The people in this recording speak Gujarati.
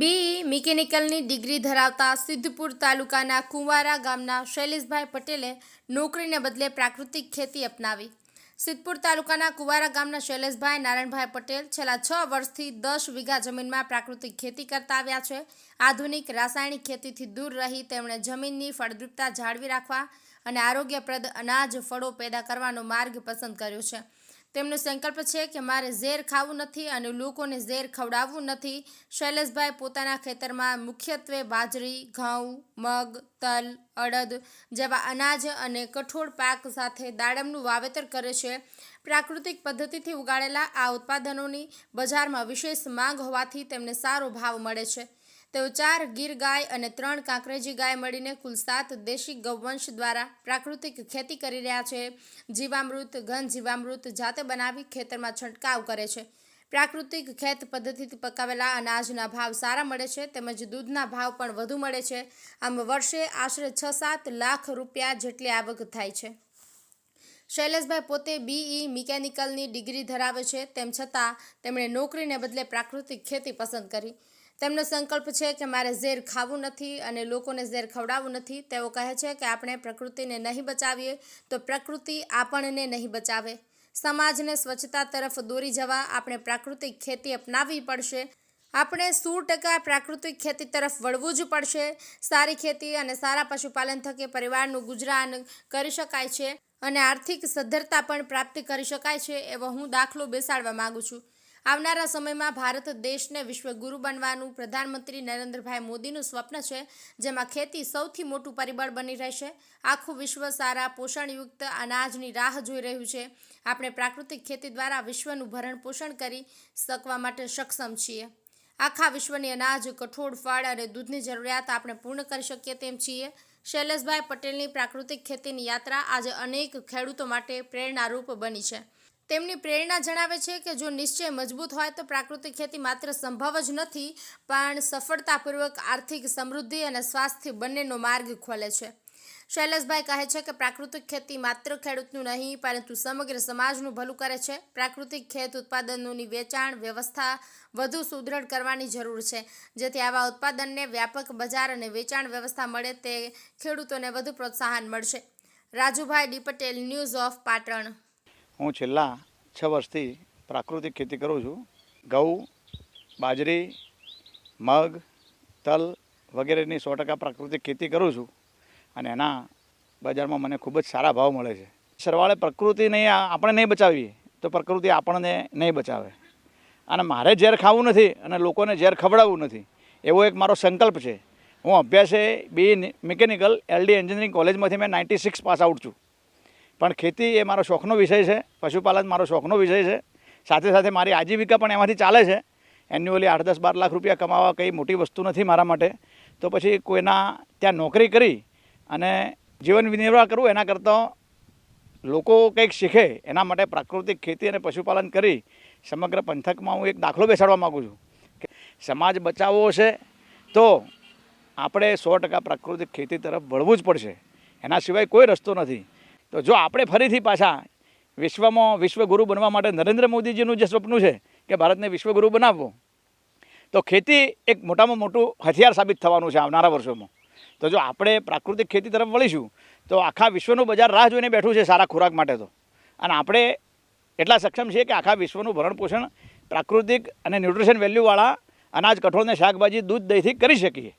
બીઈ મિકેનિકલની ડિગ્રી ધરાવતા સિદ્ધપુર તાલુકાના કુંવારા ગામના શૈલેષભાઈ પટેલે નોકરીને બદલે પ્રાકૃતિક ખેતી અપનાવી. સિદ્ધપુર તાલુકાના કુંવારા ગામના શૈલેષભાઈ નારાયણભાઈ પટેલ છેલ્લા છ વર્ષથી દસ વીઘા જમીનમાં પ્રાકૃતિક ખેતી કરતા આવ્યા છે. આધુનિક રાસાયણિક ખેતીથી દૂર રહી તેમણે જમીનની ફળદ્રુપતા જાળવી રાખવા અને આરોગ્યપ્રદ અનાજ ફળો પેદા કરવાનો માર્ગ પસંદ કર્યો છે. તેમનો સંકલ્પ છે કે મારે ઝેર ખાવું નથી અને લોકોને ઝેર ખવડાવવું નથી. શૈલેષભાઈ પોતાના ખેતરમાં મુખ્યત્વે બાજરી, ઘઉં, મગ, તલ, અડદ જેવા અનાજ અને કઠોળ પાક સાથે દાડમનું વાવેતર કરે છે. પ્રાકૃતિક પદ્ધતિથી ઉગાડેલા આ ઉત્પાદનોની બજારમાં વિશેષ માંગ હોવાથી તેમને સારો ભાવ મળે છે. તેઓ ચાર ગીર ગાય અને ત્રણ કાંકરેજી ગાય મળીને કુલ સાત દેશી ગૌવંશ દ્વારા પ્રાકૃતિક ખેતી કરી રહ્યા છે. જીવામૃત, ઘન જીવામૃત જાતે બનાવી ખેતરમાં છંટકાવ કરે છે. પ્રાકૃતિક ખેત પદ્ધતિથી પકાવેલા અનાજના ભાવ સારા મળે છે તેમજ દૂધના ભાવ પણ વધુ મળે છે. આમ વર્ષે આશરે છ સાત લાખ રૂપિયા જેટલી આવક થાય છે. શૈલેષભાઈ પોતે બીઈ મિકેનિકલની ડિગ્રી ધરાવે છે તેમ છતાં તેમણે નોકરીને બદલે પ્રાકૃતિક ખેતી પસંદ કરી. તેમનો સંકલ્પ છે કે મારે ઝેર ખાવું નથી અને લોકોને ઝેર ખવડાવવું નથી. તેઓ કહે છે કે આપણે પ્રકૃતિને નહીં બચાવીએ તો પ્રકૃતિ આપણને નહીં બચાવે. સમાજને સ્વચ્છતા તરફ દોરી જવા આપણે પ્રાકૃતિક ખેતી અપનાવવી પડશે. આપણે સો ટકા પ્રાકૃતિક ખેતી તરફ વળવું જ પડશે. સારી ખેતી અને સારા પશુપાલન થકી પરિવારનું ગુજરાન કરી શકાય છે અને આર્થિક સદ્ધરતા પણ પ્રાપ્ત કરી શકાય છે એવો હું દાખલો બેસાડવા માગું છું. આવનારા સમયમાં ભારત દેશને વિશ્વગુરુ બનવાનું પ્રધાનમંત્રી નરેન્દ્રભાઈ મોદીનું સ્વપ્ન છે, જેમાં ખેતી સૌથી મોટું પરિબળ બની રહેશે. આખું વિશ્વ સારા પોષણયુક્ત અનાજની રાહ જોઈ રહ્યું છે. આપણે પ્રાકૃતિક ખેતી દ્વારા વિશ્વનું ભરણ પોષણ કરી શકવા માટે સક્ષમ છીએ. આખા વિશ્વની અનાજ, કઠોળ, ફળ અને દૂધની જરૂરિયાત આપણે પૂર્ણ કરી શકીએ તેમ છીએ. શૈલેષભાઈ પટેલની પ્રાકૃતિક ખેતીની યાત્રા આજે અનેક ખેડૂતો માટે પ્રેરણારૂપ બની છે. તેમની પ્રેરણા જણાવે છે કે જો નિશ્ચય મજબૂત હોય તો પ્રાકૃતિક ખેતી માત્ર સંભવ જ નથી, પણ સફળતાપૂર્વક આર્થિક સમૃદ્ધિ અને સ્વાસ્થ્ય બંનેનો માર્ગ ખોલે છે. શૈલેષભાઈ કહે છે કે પ્રાકૃતિક ખેતી માત્ર ખેડૂતનું નહીં, પરંતુ સમગ્ર સમાજનું ભલું કરે છે. પ્રાકૃતિક ખેત ઉત્પાદનોની વેચાણ વ્યવસ્થા વધુ સુદૃઢ કરવાની જરૂર છે. જેથી આવા ઉત્પાદનને વ્યાપક બજાર અને વેચાણ વ્યવસ્થા મળે તે ખેડૂતોને વધુ પ્રોત્સાહન મળશે. Rajubhai D Patel news of Patan. હું છેલ્લા છ વર્ષથી પ્રાકૃતિક ખેતી કરું છું. ઘઉં, બાજરી, મગ, તલ વગેરેની સો ટકા પ્રાકૃતિક ખેતી કરું છું અને એના બજારમાં મને ખૂબ જ સારા ભાવ મળે છે. સરવાળે પ્રકૃતિ નહીં આપણે નહીં બચાવીએ તો પ્રકૃતિ આપણને નહીં બચાવે. અને મારે ઝેર ખાવું નથી અને લોકોને ઝેર ખવડાવવું નથી. એવો એક મારો સંકલ્પ છે. હું અભ્યાસે બી મિકેનિકલ એલડી એન્જિનિયરિંગ કોલેજમાંથી મેં નાઇન્ટી સિક્સ પાસ આઉટ છું. પણ ખેતી એ મારો શોખનો વિષય છે, પશુપાલન મારો શોખનો વિષય છે. સાથે સાથે મારી આજીવિકા પણ એમાંથી ચાલે છે. એન્યુઅલી આઠ દસ બાર લાખ રૂપિયા કમાવા કંઈ મોટી વસ્તુ નથી મારા માટે. તો પછી કોઈના ત્યાં નોકરી કરી અને જીવન નિર્વાહ કરવું એના કરતાં લોકો કંઈક શીખે એના માટે પ્રાકૃતિક ખેતી અને પશુપાલન કરી સમગ્ર પંથકમાં હું એક દાખલો બેસાડવા માગું છું કે સમાજ બચાવવો છે તો આપણે સો ટકા પ્રાકૃતિક ખેતી તરફ વળવું જ પડશે. એના સિવાય કોઈ રસ્તો નથી. તો જો આપણે ફરીથી પાછા વિશ્વમાં વિશ્વગુરુ બનવા માટે નરેન્દ્ર મોદીજીનું જે સ્વપ્ન છે કે ભારતને વિશ્વગુરુ બનાવવું, તો ખેતી એક મોટામાં મોટું હથિયાર સાબિત થવાનું છે આવનારા વર્ષોમાં. તો જો આપણે પ્રાકૃતિક ખેતી તરફ વળીશું, તો આખા વિશ્વનું બજાર રાહ જોઈને બેઠું છે સારા ખોરાક માટે તો. અને આપણે એટલા સક્ષમ છીએ કે આખા વિશ્વનું ભરણપોષણ પ્રાકૃતિક અને ન્યુટ્રિશન વેલ્યુવાળા અનાજ કઠોળને શાકભાજી, દૂધ, દહીંથી કરી શકીએ.